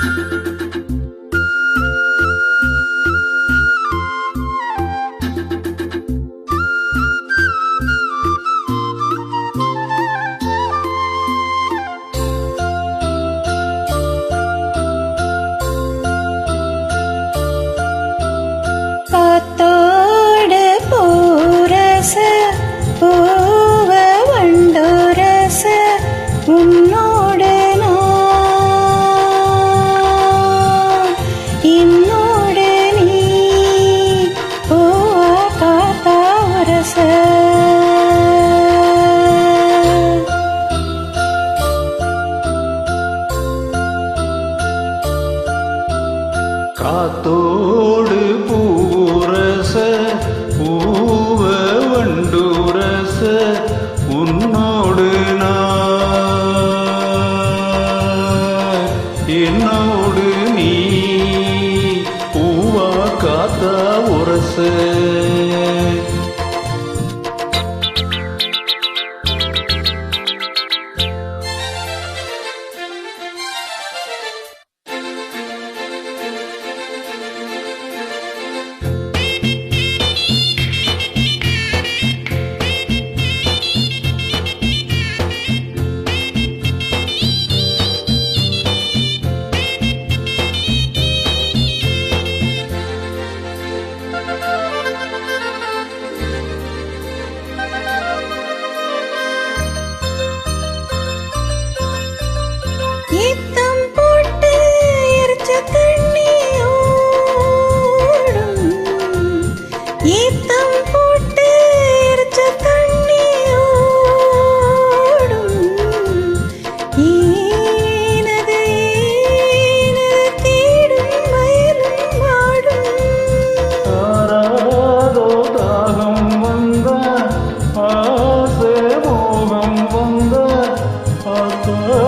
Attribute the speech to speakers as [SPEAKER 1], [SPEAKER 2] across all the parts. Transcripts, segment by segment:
[SPEAKER 1] Thank you.
[SPEAKER 2] காத்தோடு பூரச பூவ வண்டுரச உன்னோடு என்னோடு நீ பூவா காத்தா உரசு. Santo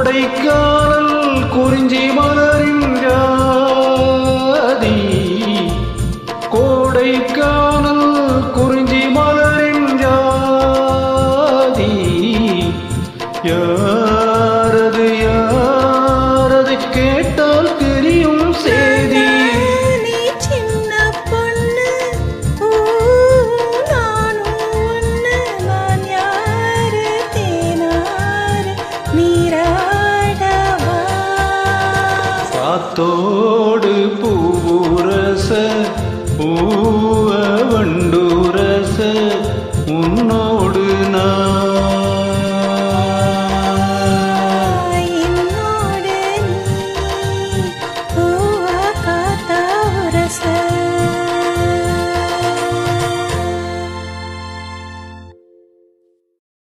[SPEAKER 2] கோடைக்கானல் குறிஞ்சி மலரின் ஜாதி. கோடைக்கானல் குறிஞ்சி மலரின் ஜாதி. யாரது யாரது கேட்ட todos.